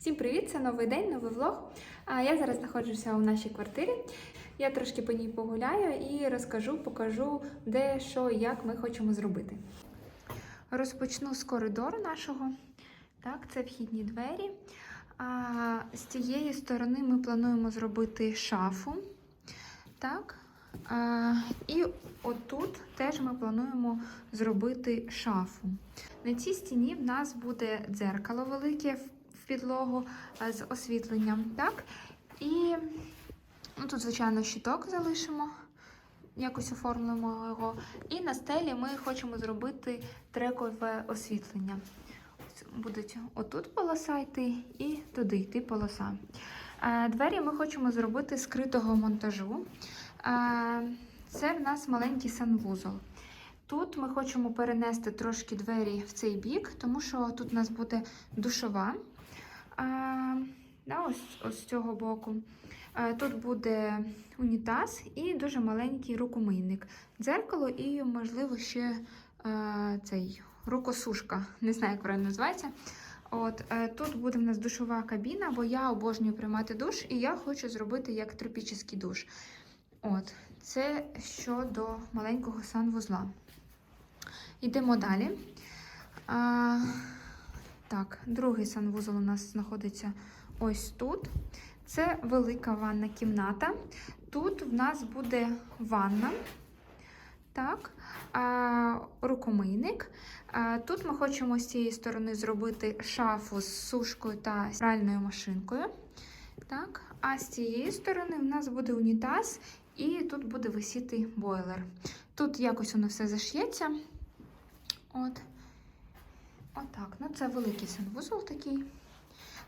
Всім привіт! Це новий день, новий влог. Я зараз знаходжуся у нашій квартирі. Я трошки по ній погуляю і розкажу, покажу, де, що як ми хочемо зробити. Розпочну з коридору нашого. Так, це вхідні двері. А з цієї сторони ми плануємо зробити шафу. Так. А, і отут теж ми плануємо зробити шафу. На цій стіні в нас буде дзеркало велике підлогу е, з освітленням. Так? І ну, тут, звичайно, щиток залишимо, якось оформимо його. І на стелі ми хочемо зробити трекове освітлення. Будуть отут полоса йти і туди йти полоса. Е, Двері ми хочемо зробити з критого монтажу. Е, Це в нас маленький санвузол. Тут ми хочемо перенести трошки двері в цей бік, тому що тут у нас буде душова. Да, ось, ось з цього боку. Тут буде унітаз і дуже маленький рукомийник. Дзеркало і, можливо, ще цей рукосушка. Не знаю, як правильно називається. От, е, тут буде в нас душова кабіна, бо я обожнюю приймати душ, і я хочу зробити як тропічний душ. От, це щодо маленького санвузла. Йдемо далі. А, так, другий санвузол у нас знаходиться ось тут. Це велика ванна кімната. Тут в нас буде ванна. Так, рукомийник. Тут ми хочемо з цієї сторони зробити шафу з сушкою та пральною машинкою. Так, а з цієї сторони в нас буде унітаз, і тут буде висіти бойлер. Тут якось воно все заш'ється. От. Отак. Ну, це великий санвузол такий.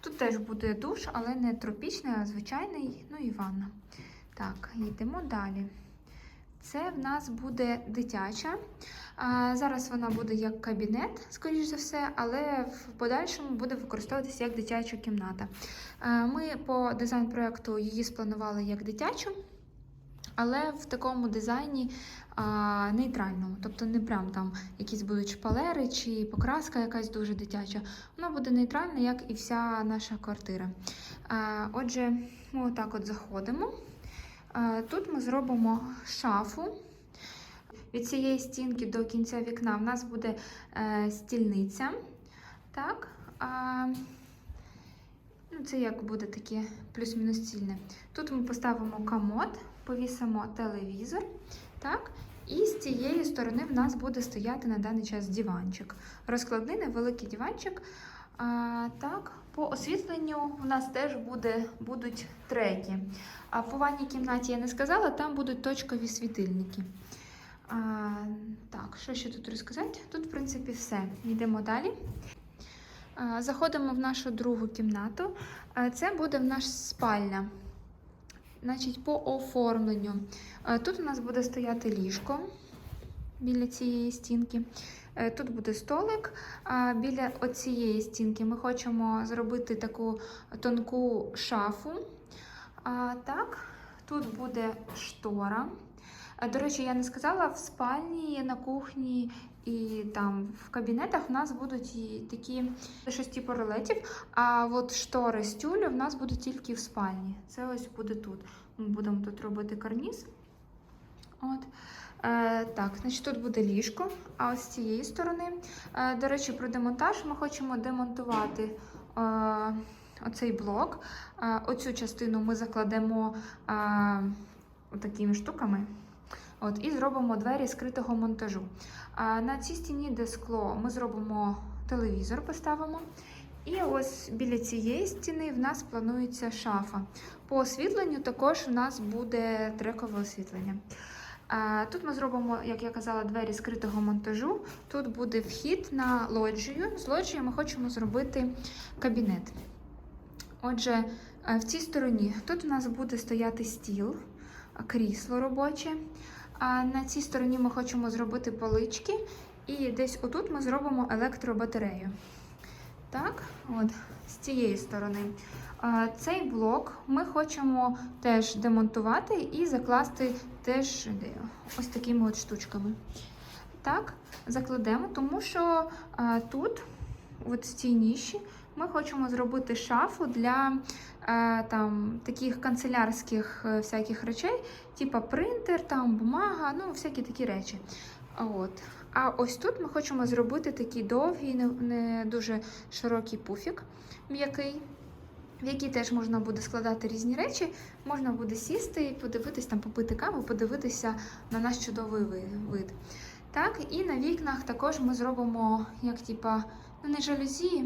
Тут теж буде душ, але не тропічний, а звичайний, ну і ванна. Так, йдемо далі. Це в нас буде дитяча. А, зараз вона буде як кабінет, скоріш за все, але в подальшому буде використовуватися як дитяча кімната. А, ми по дизайн-проєкту її спланували як дитячу, але в такому дизайні а, нейтральному. Тобто не прям там якісь будуть шпалери чи покраска якась дуже дитяча. Вона буде нейтральна, як і вся наша квартира. А, отже, ми отак от заходимо. А, тут ми зробимо шафу. Від цієї стінки до кінця вікна в нас буде е, стільниця. Так. А, ну, це як буде таке плюс-мінус стільне. Тут ми поставимо комод, повісимо телевізор. Так. І з цієї сторони в нас буде стояти на даний час диванчик. Розкладний невеликий диванчик. А, так, по освітленню у нас теж буде, будуть треки. А по ванній кімнаті я не сказала, там будуть точкові світильники. А, так, що ще тут розказати? Тут, в принципі, все. Йдемо далі. Заходимо в нашу другу кімнату. Це буде в нас спальня. Значить, по оформленню. Тут у нас буде стояти ліжко біля цієї стінки. Е, Тут буде столик. Біля оцієї стінки ми хочемо зробити таку тонку шафу. Так, тут буде штора. До речі, я не сказала, в спальні, на кухні і там в кабінетах у нас будуть і такі щось типу а от штори з тюлю в нас будуть тільки в спальні. Це ось буде тут. Ми будемо тут робити карніз. От. Е, так, значить тут буде ліжко, а ось з цієї сторони. Е, до речі, про демонтаж ми хочемо демонтувати е, оцей блок. Е, оцю частину ми закладемо е, такими штуками. От, і зробимо двері скритого монтажу. А на цій стіні, де скло, ми зробимо телевізор, поставимо. І ось біля цієї стіни в нас планується шафа. По освітленню також у нас буде трекове освітлення. Тут ми зробимо, як я казала, двері скритого монтажу. Тут буде вхід на лоджію. З лоджії ми хочемо зробити кабінет. Отже, е, в цій стороні тут у нас буде стояти стіл, крісло робоче. А на цій стороні ми хочемо зробити полички, і десь отут ми зробимо електробатарею. Так, от, з цієї сторони. А, Цей блок ми хочемо теж демонтувати і закласти теж ось такими от штучками. Так, закладемо, тому що а, тут, от в цій ніші, Ми хочемо зробити шафу для е, там, таких канцелярських е, всяких речей, типа принтер, там, бумага, ну, всякі такі речі. От. А ось тут ми хочемо зробити такий довгий, не, не дуже широкий пуфік, м'який, в який теж можна буде складати різні речі. Можна буде сісти і подивитись, там, попити каву, подивитися на наш чудовий вид. Так, і на вікнах також ми зробимо як типа, ну не жалюзі,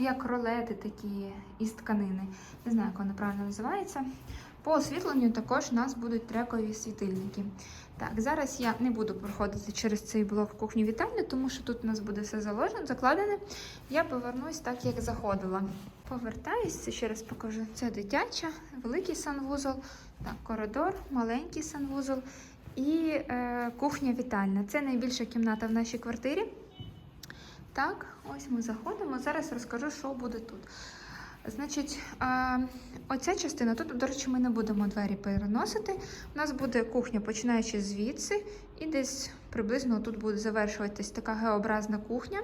як ролети такі із тканини. Не знаю, як воно правильно називається. По освітленню також у нас будуть трекові світильники. Так, зараз я не буду проходити через цей блок кухню вітальню, тому що тут у нас буде все заложено, закладене. Я повернусь так, як заходила. Повертаюсь, це ще раз покажу. Це дитяча, великий санвузол, так, коридор, маленький санвузол і е, кухня вітальня. Це найбільша кімната в нашій квартирі. Так, ось ми заходимо. Зараз розкажу, що буде тут. Значить, е, оця частина, тут, до речі, ми не будемо двері переносити. У нас буде кухня, починаючи звідси, і десь приблизно тут буде завершуватись така геобразна кухня.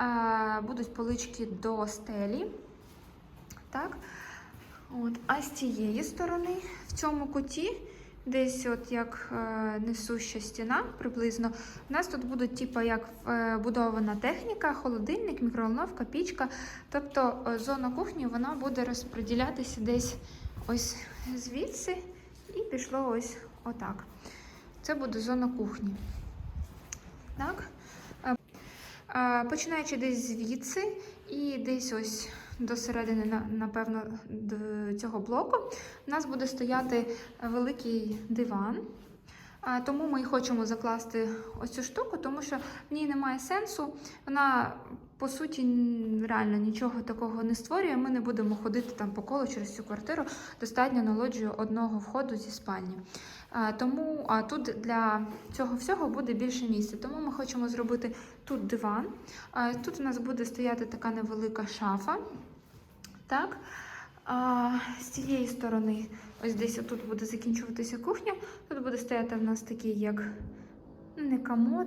Е, будуть полички до стелі. Так. От. А з цієї сторони, в цьому куті, десь от як е, несуща стіна приблизно, у нас тут будуть типу, як е, техніка, холодильник, мікроволновка, пічка. Тобто е, зона кухні вона буде розподілятися десь ось звідси і пішло ось отак. Це буде зона кухні. Так. Починаючи десь звідси і десь ось до середини, напевно, цього блоку, у нас буде стояти великий диван. Тому ми хочемо закласти ось цю штуку, тому що в ній немає сенсу. Вона, по суті, реально нічого такого не створює. Ми не будемо ходити там по колу через цю квартиру. Достатньо налоджую одного входу зі спальні. Тому тут для цього всього буде більше місця. Тому ми хочемо зробити тут диван. Тут у нас буде стояти така невелика шафа. Так. А, з цієї сторони, ось десь тут буде закінчуватися кухня. Тут буде стояти в нас такий, як ну, не комод,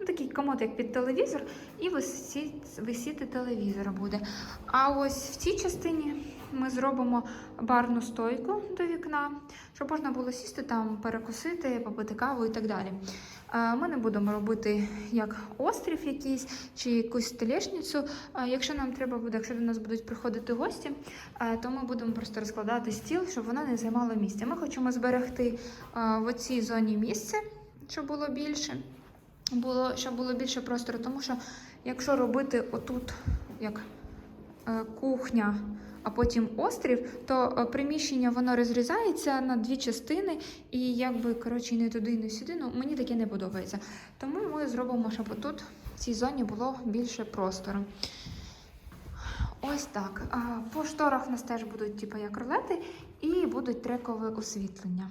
ну такий комод, як під телевізор, і висіти телевізор буде. А ось в цій частині ми зробимо барну стойку до вікна, щоб можна було сісти там, перекусити, попити каву і так далі. Е, Ми не будемо робити як острів якийсь чи якусь столешницю. Е, Якщо нам треба буде, якщо до нас будуть приходити гості, е, то ми будемо просто розкладати стіл, щоб воно не займало місця. Ми хочемо зберегти в цій зоні місце, щоб було більше, було, щоб було більше простору, тому що якщо робити отут як кухня, а потім острів, то е, приміщення воно розрізається на дві частини, і якби коротше не туди, не сюди. Ну мені таке не подобається. Тому ми зробимо, щоб тут в цій зоні було більше простору. Ось так. По шторах у нас теж будуть типу, як ролети і будуть трекове освітлення.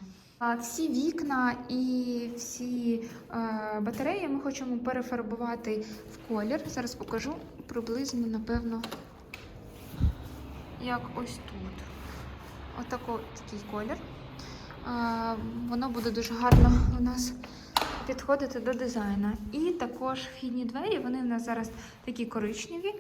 Всі вікна і всі е, батареї ми хочемо перефарбувати в колір. Зараз покажу приблизно, напевно, як ось тут. Отако такий колір. Воно буде дуже гарно у нас підходити до дизайну. І також вхідні двері, вони в нас зараз такі коричневі.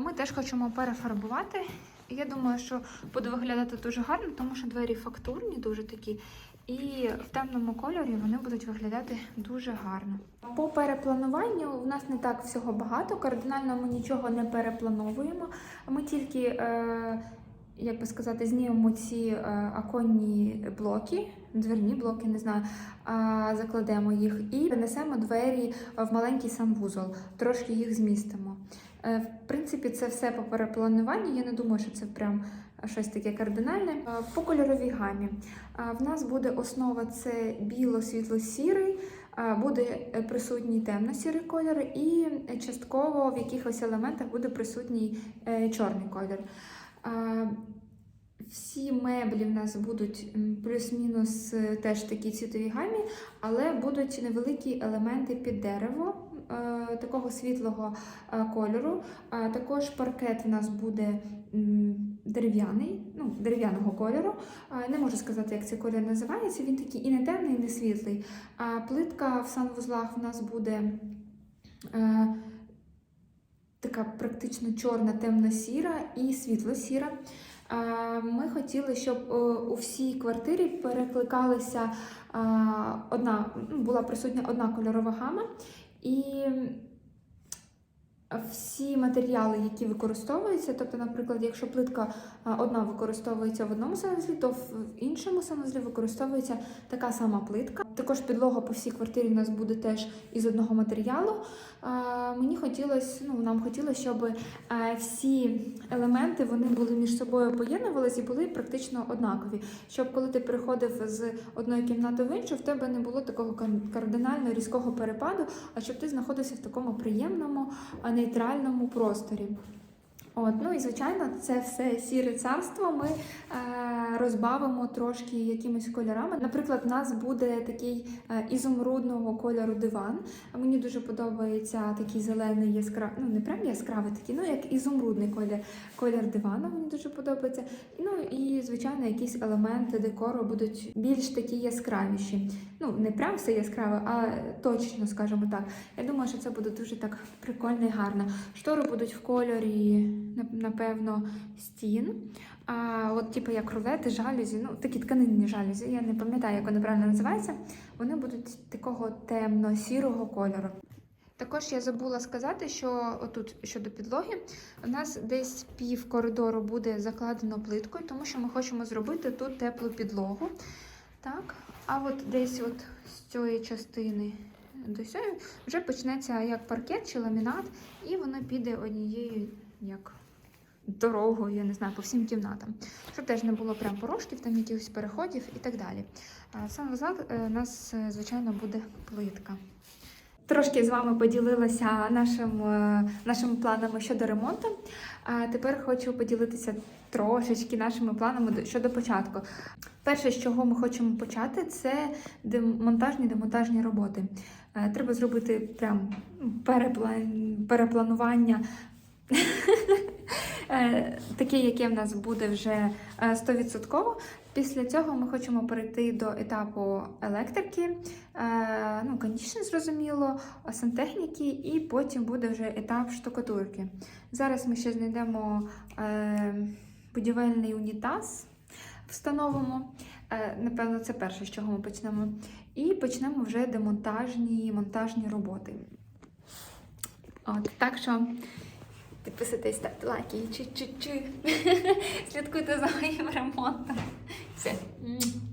Ми теж хочемо перефарбувати. Я думаю, що буде виглядати дуже гарно, тому що двері фактурні, дуже такі. І в темному кольорі вони будуть виглядати дуже гарно. По переплануванню в нас не так всього багато. Кардинально ми нічого не переплановуємо. Ми тільки, е, як би сказати, знімемо ці е, оконні блоки, дверні блоки, не знаю, закладемо їх і перенесемо двері в маленький санвузол, трошки їх змістимо. Е, В принципі, це все по переплануванню. Я не думаю, що це прям щось таке кардинальне. Е, По кольоровій гамі. Е, В нас буде основа це біло-світло-сірий, буде присутній темно-сірий колір, і частково в якихось елементах буде присутній чорний колір. Всі меблі в нас будуть плюс-мінус теж такі цвітові гамі, але будуть невеликі елементи під дерево такого світлого е, кольору. А також паркет в нас буде дерев'яний, ну, дерев'яного кольору. Е, Не можу сказати, як цей колір називається. Він такий і не темний, і не світлий. А плитка в санвузлах в нас буде. е, така практично чорна, темно-сіра і світло-сіра. Е, Ми хотіли, щоб е, у всій квартирі перекликалася е, одна, ну, була присутня одна кольорова гама, і всі матеріали, які використовуються, тобто, наприклад, якщо плитка одна використовується в одному санузлі, то в іншому санузлі використовується така сама плитка. Також підлога по всій квартирі у нас буде теж із одного матеріалу. Мені хотілося, ну нам хотілося, щоб е, всі елементи вони були між собою поєднувалися і були практично однакові. Щоб коли ти переходив з одної кімнати в іншу, в тебе не було такого кардинально різкого перепаду, а щоб ти знаходився в такому приємному, нейтральному просторі. От, ну і звичайно, це все сіре царство. Ми е, розбавимо трошки якимись кольорами. Наприклад, у нас буде такий е, ізумрудного кольору диван. Мені дуже подобається такий зелений яскравий, ну не прям яскравий такий, ну як ізумрудний колір, колір дивану. Мені дуже подобається. Ну і звичайно, якісь елементи декору будуть більш такі яскравіші. Ну не прям все яскраве, а точно, скажімо так. Я думаю, що це буде дуже так прикольно і гарно. Штори будуть в кольорі, напевно, стін. А от, типу, як рулети, жалюзі, ну такі тканинні жалюзі, я не пам'ятаю, як вони правильно називаються. Вони будуть такого темно-сірого кольору. Також я забула сказати, що отут щодо підлоги, у нас десь пів коридору буде закладено плиткою, тому що ми хочемо зробити тут теплу підлогу. Так, а от десь от з цієї частини до цієї вже почнеться як паркет чи ламінат, і воно піде однією як дорогою, я не знаю, по всім кімнатам. Щоб теж не було прям порожків, там якихось переходів і так далі. А сам зад у нас, е, звичайно, буде плитка. Трошки з вами поділилася нашим, е, нашими планами щодо ремонту. А тепер хочу поділитися трошечки нашими планами до- щодо початку. Перше, з чого ми хочемо почати, це демонтажні демонтажні роботи. Е, Треба зробити прям переплан... перепланування. Е, Таке, яке в нас буде вже е, 100%. Після цього ми хочемо перейти до етапу електрики, е, ну, кондішн, зрозуміло, сантехніки, і потім буде вже етап штукатурки. Зараз ми ще знайдемо е, будівельний унітаз, встановимо. Е, Напевно, це перше, з чого ми почнемо. І почнемо вже демонтажні монтажні роботи. От, так що підписуйтесь, ставте лайки, чи-чи-чи. Слідкуйте за моїм ремонтом. Все.